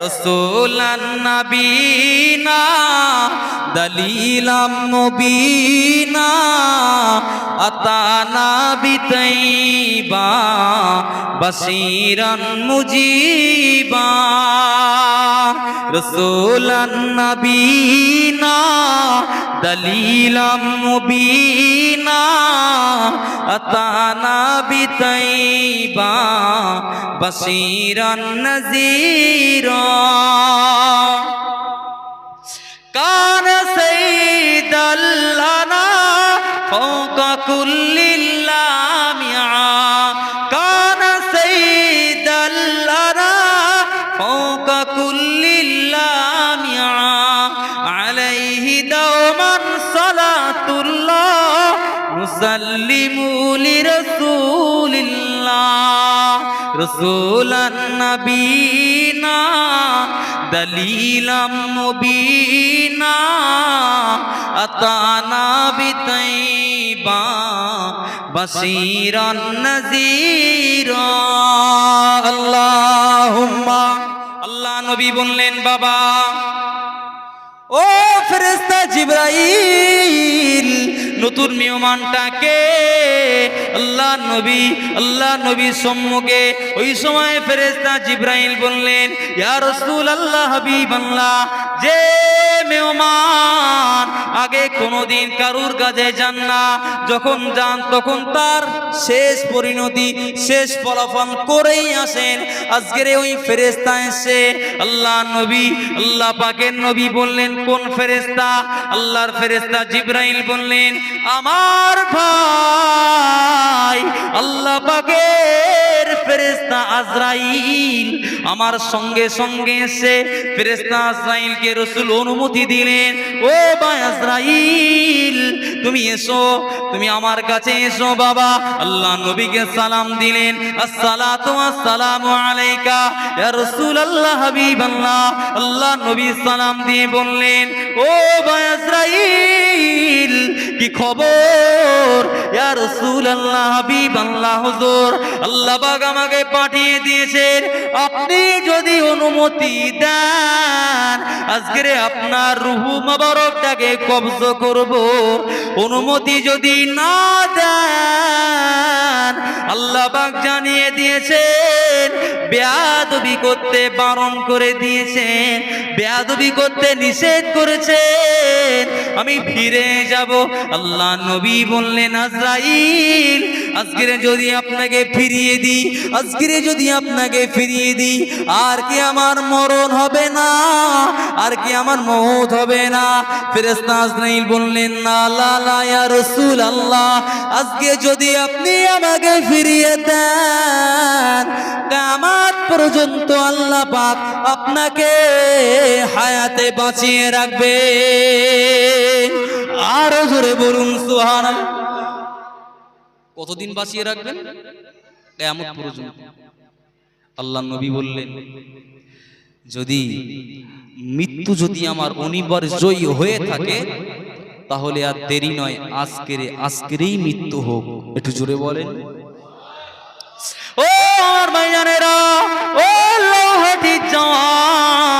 রসুলান নবীনা দলিলাম মুবিনা আতানা বিতাইবা বসিরান মুজিবা। রসুলান নবীনা দলিলাম মুবিনা আতানা বিতাইবা وبشيرا نذيرا كان سيد لنا فوق كل اللامعة كان سيد لنا فوق كل اللامعة عليه دوما صلاة الله نسلم لرسول রসুলান নবীনা দলিলাম মুবিনা আতানা বিতাইবা বসিরান নজিরা আল্লাহুম্মা। আল্লাহ নবী বললেন বাবা ও ফেরেস্তা জিব্রাইল, নতুন মেহমানটাকে আল্লাহ নবী, আল্লাহ নবীর সম্মুখে ওই সময় ফেরেস্তা জিব্রাইল বললেন, ইয়া রাসূল আল্লাহ হাবিব আল্লাহ যে মেহমান, আগে কোনোদিন কারুর কাজে যান না। যখন যান, তখন তার শেষ পরিণতি, শেষ ফলাফল করেই আসেন। আজকের ওই ফেরেস্তা এসে আল্লাহ নবী, আল্লাহ পাকের নবী বললেন, কোন ফেরেস্তা আল্লাহর ফেরেস্তা জিব্রাইল বললেন, আমার ভাই, আল্লাহ পাকের ফেরেস্তা আজরাইল। আমার সঙ্গে সঙ্গে এসে ফেরেস্তা আজরাইলকে রসুল অনুমতি দিলেন, ও আজরাইল তুমি এসো, তুমি আমার কাছে এসো বাবা। আল্লাহ নবীকে সালাম দিলেন, আসসালাতু আসসালামু আলাইকা ইয়া রাসূলুল্লাহ হাবিবাল্লাহ। আল্লাহ নবী সালাম দিয়ে বললেন, ও আজরাইল কি খবর? ইয়া রাসূলুল্লাহ হাবিবাল্লাহ, হুজুর। আল্লাহ পাক আমাকে পাঠিয়ে দিয়েছেন, আপনি যদি অনুমতি দেন আজকে আপনার রুহু মোবারকটাকে কবজ করব। অনুমতি যদি না দেন, আল্লাহ পাক জানিয়ে দিয়েছেন, বেয়াদবি করতে বারণ করে দিয়েছেন, বেয়াদবি করতে নিষেধ করেছেন। আমি ফিরে যাব। আল্লাহ নবী বললেন, আজরাইল আজকের যদি আপনাকে ফিরিয়ে দিই, আজকের যদি আপনাকে ফিরিয়ে দিই, আর কি আমার মরণ হবে না, আর কি আমার মৌত হবে না। ফেরেশতা আজরাইল বললেন, না, লা লা, ইয়া রাসূল আল্লাহ আজকে যদি আপনি আমাকে ফিরিয়ে দেন, কিয়ামত পর্যন্ত আল্লাহ পাক আপনাকে হায়াতে বাঁচিয়ে রাখবে। আরও জোরে বলুন, সুবহানাল্লাহ। কতদিন বাঁচিয়ে রাখবেন? কেয়ামত পর্যন্ত। আল্লাহ নবী বললেন যদি মৃত্যু যদি আমার অনিবার্যই হয়ে থাকে তাহলে আর দেরি নয় আজকের আজকেরই মৃত্যু হোক। একটু জোরে বলেন। ও আমার ভাইজানেরা ও লৌহাটি জওয়ান।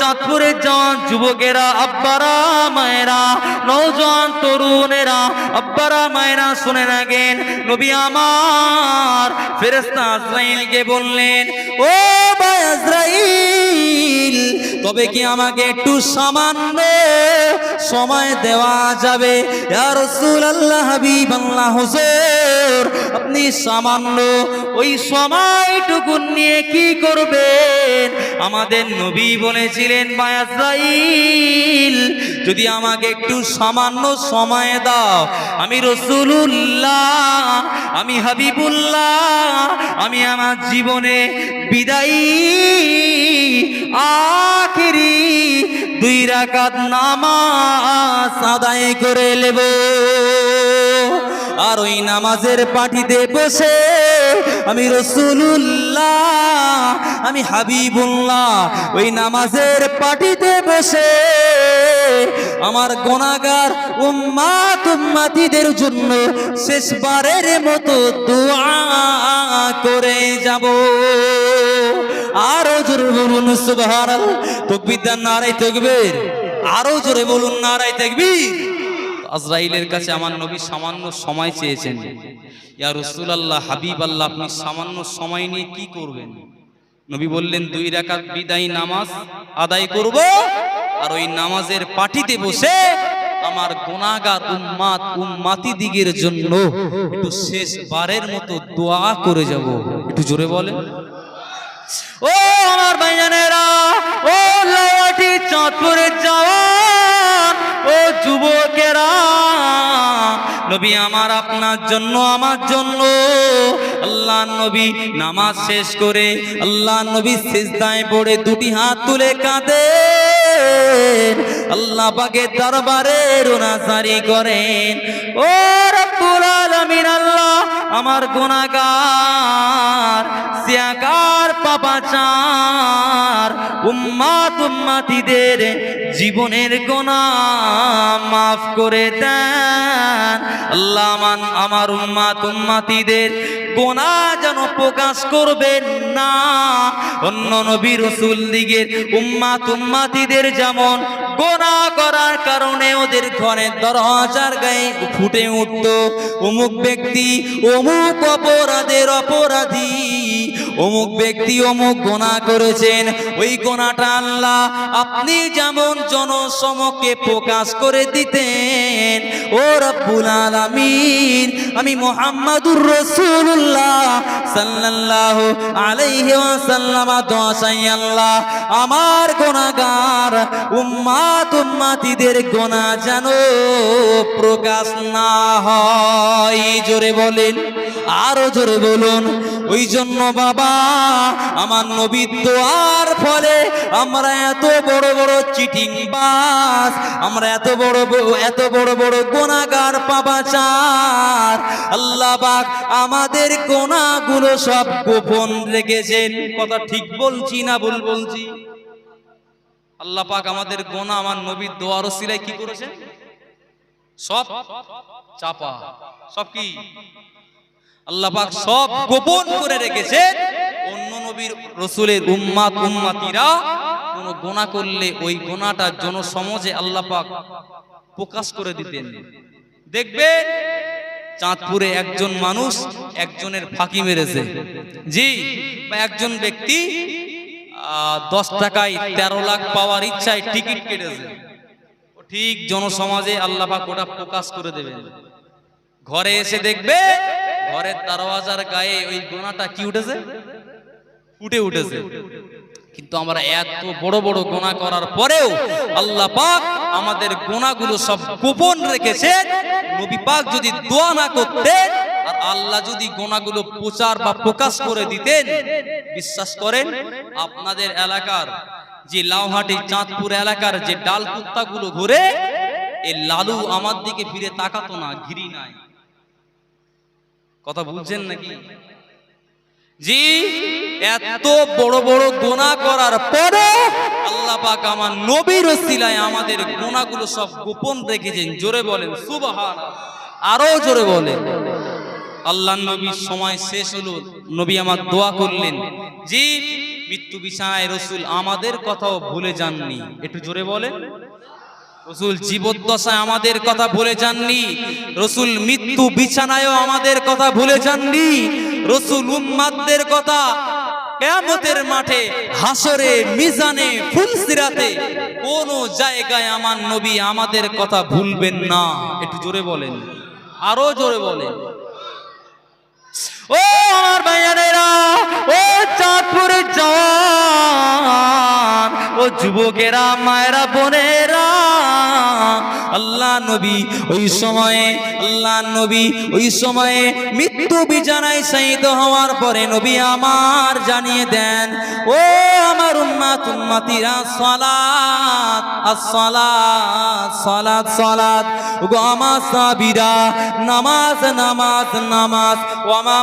চাঁদপুরের জওয়ান যুবকেরা, আব্বারা, মায়েরা নৌজওয়ান তরুণেরা, আব্বারা, মায়েরা শুনে রাখেন, নবী আমার ফেরেস্তা আজরাইলকে বললেন, ও ভাই আজরাইল, তবে কি আমাকে একটু সামান্য সময় দেওয়া যাবে? ইয়া রাসূলুল্লাহ, হাবিবাল্লাহ, হুজুর, আপনি সামান্য ওই সময়টুকু নিয়ে কি করবেন আমাদের নবী বলেছিলেন বায়াসাইল যদি আমাকে একটু সামান্য সময় দাও, আমি রসুলুল্লাহ, আমি হাবিবুল্লাহ, আমি আমার জীবনে বিদায়ী, আখিরি দুই রাকাত নামাজ আদায় করে নেব। আর ওই নামাজের পাটিতে বসে আমি রসুলুল্লাহ আমি হাবিবুল্লাহ, ওই নামাজের পাটিতে বসে আমার গোনাগার উম্মাত উম্মাতিদের জন্য শেষবারের মতো দোয়া করে যাব। আরও জোরে বলুন, সুবহানাল্লাহ। তাকবীর দেন নারাই তাকবীর। আরও জোরে বলুন নারাই তাকবীর। আজরাইলের কাছে আমার নবী সামান্য সময় চেয়েছেন। ইয়া রাসূলুল্লাহ হাবিব আল্লাহ আপনি সামান্য সময় নিয়ে কি করবেন? নবী বললেন, দুই রাকাত বিদায় নামাজ আদায় করব আর ওই নামাজের পাটিতে বসে আমার গোনাগার উম্মাত উম্মাতি দিগের জন্য একটু শেষ বারের মতো দোয়া করে যাব। একটু জোরে বলে ও আমার ভাইজানেরা, ও লাওয়াটি চাঁদপুরে জওয়ান নবী আমার আপনার জন্য, আমার জন্য। আল্লাহ নবী নামাজ শেষ করে আল্লাহ নবী সিজদায় পড়ে দুটি হাত তুলে কাঁদে। আল্লাহ পাকে দরবারে রোনাসারি করেন। ও রব্বুল আলামিন, আল্লাহ আমার গুনাহগার পাপাচার উম্মাত উম্মাতিদের জীবনের গোনা মাফ করে দেন। আল্লাহ আমার উম্মাত উম্মাতিদের গোনা যেন প্রকাশ করবেন না। অন্য নবী রসুল দিগের উম্মাত উম্মাতিদের যেমন গোনা করার কারণে ওদের ঘরের দরজার গায়ে ফুটে উঠত। অমুক ব্যক্তি অমুক অপরাধের অপরাধী অমুক ব্যক্তি অমুক গোনা করেছেন, ওই গোনাটা আল্লাহ আপনি যেমন জনসমকে প্রকাশ করে দিতেন, ও রব্বুল আলামিন, আমি মোহাম্মদুর রসুল্লাহ সাল্লাল্লাহু আলাইহি ওয়াসাল্লাম দোয়াশাই আল্লাহ, আমার গোনাগার উম্মাত উম্মাতিদের গোনা যেন প্রকাশ না হয়। জোরে বলেন। আরও জোরে বলুন, ওই জন্য বাবা, আমার নবীর দোয়ার ফলে আমরা এত বড় বড় চিটিং বাস আমরা এত বড় এত বড় বড় গোনাগার পাবাচার আল্লাহ পাক আমাদের গোনাগুলো সব গোপন রেখেছেন। কথা ঠিক বলছি না ভুল বলছি? আল্লাহ পাক আমাদের গোনা আমার নবীর দোয়ার সিলাই কি করেছে সব চাপা। সব কি? আল্লাহ পাক সব গোপন করে রেখেছেন অন্য নবীর রসুলের উম্মাত, উম্মাতিরা কোন গোনা করলে ওই গোনাটা জনসমাজে আল্লাহ পাক প্রকাশ করে দিতেন। দেখবেন চাঁদপুরে একজন মানুষ একজনের ফাঁকি মেরেছে। জি একজন ব্যক্তি দশ টাকায় তেরো লাখ পাওয়ার ইচ্ছায় টিকিট কেটেছে। ঠিক জনসমাজে আল্লাহ পাক ওটা প্রকাশ করে দেবেন। ঘরে এসে দেখবে ঘরের দরওয়াজার গায়ে ওই গোনাটা কি উঠেছে? ফুটে উঠেছে। কিন্তু আমরা এত বড় বড় গোনা করার পরেও আল্লাহ পাক আমাদের গোনাগুলো সব গোপন রেখেছেন নবী পাক যদি দোয়া না করতেন আর আল্লাহ যদি গোনাগুলো প্রচার বা প্রকাশ করে দিতেন, বিশ্বাস করেন, আপনাদের এলাকার যে লাউহাটি চাঁদপুর এলাকার যে ডাল কুত্তাগুলো ঘুরে, এই লালু আমার দিকে ফিরে তাকাতো না, ঘিরি নাই। কথা বুঝছেন নাকি? জি এত বড় বড় গোনা করার পরে আল্লাহ পাক আমার নবীর ওসিলায় আমাদের গোনাগুলো সব গোপন রেখেছেন। জোরে বলেন সুবহান আরও জোরে বলেন। আল্লাহ নবীর সময় শেষ হলো নবী আমার দোয়া করলেন। জি মৃত্যু বিছানায় রসুল আমাদের কথাও ভুলে যাননি। একটু জোরে বলেন। রসুল জীবদ্দশায় আমাদের কথা ভুলে যাননি। রসুল মৃত্যু বিছানায়ও আমাদের কথা ভুলে যাননি। রসুল উম্মাদদের কথা কেয়ামতের মাঠে হাসরে মিজানে, ফুলসিরাতে কোন জায়গায় আমার নবী আমাদের কথা ভুলবেন না। একটু জোরে বলেন। আরও জোরে বলেন। ও আমার ভাইয়ানেরা, ও চাঁদপুরের জওয়ান, ও যুবকেরা, মায়েরা, বোনেরা, আল্লাহ নবী ওই সময়ে, আল্লাহ নবী ওই সময়ে মৃত্যু বিছানায় শহীদ হওয়ার পরে নবী আমার জানিয়ে দেন, ও আমার উম্মাত, উম্মাতিরা, সালাত as-সালাত সালাত সালাত গো আমার সাবিরা নামাজ নামাজ নামাজ ওয়া মা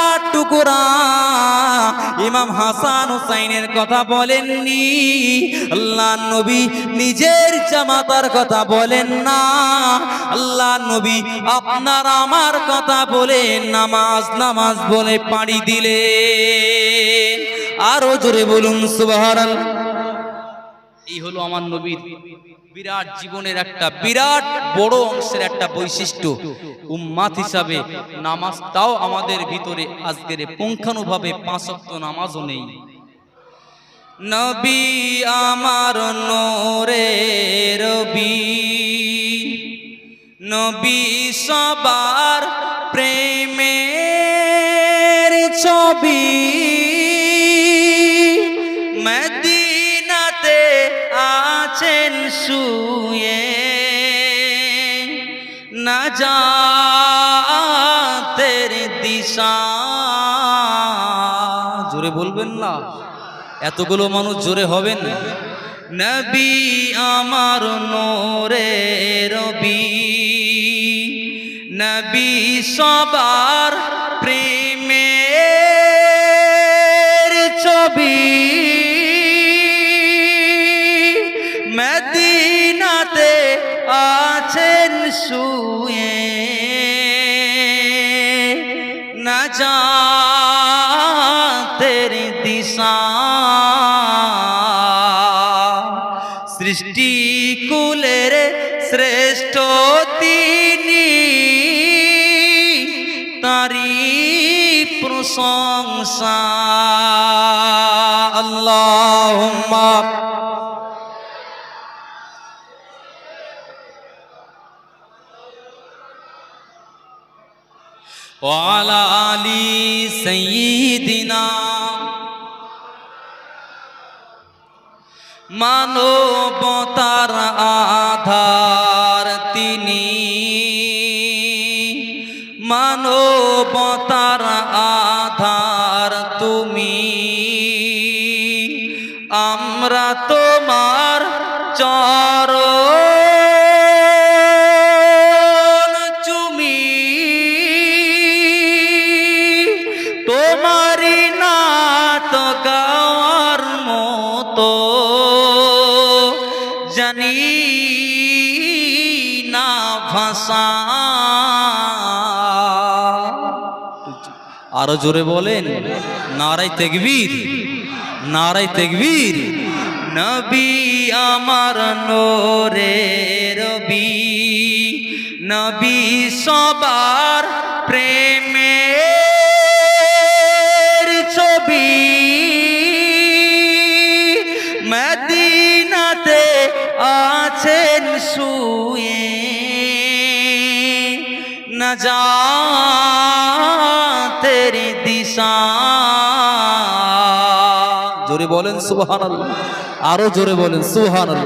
টুকুরা। ইমাম হাসান হুসাইনের কথা বলেননি। আল্লাহ নবী নিজের জামাতার কথা বলেন না। আল্লাহ নবী আপনার আমার কথা বলে নামাজ নামাজ বলে পাড়ি দিলে আরও জোরে বলুন, সুবহানাল্লাহ। এই হলো আমার নবীর বিরাট জীবনের একটা বিরাট বড় অংশের একটা বৈশিষ্ট্য। উম্মাত হিসাবে নামাজটাও আমাদের ভিতরে আজকের পুঙ্খানুভাবে পাঁচ ওয়াক্ত নামাজও নেই। নবী আমার নোরে রবি, নবী সবার প্রেমের ছবি। মদিনাতে আছেন শুয়ে, না দিশা জোরে বলবেন না। এতগুলো মানুষ জোরে হবেন? নবী আমার নোরে রবি। নবী সবার প্রেমের ছবি। প্রশংসা আল্লাহ وعلى آل سيدنا মানবতার আধার তোমার চরণ চুমি তোমারি নাত গাওয়ার মতো জানি না ভাষা। আরও জোরে বলেন নারাই তেকবীর নারাই তেকবীর। নবী আমার নোরে রবি। নবী সবার প্রেমের ছবি। মদিনাতে আছেন শুয়ে। না তেরি দিশা। জোরে বলেন সুবহানাল্লাহ। আরও জোরে বলেন সুবহানাল্লাহ।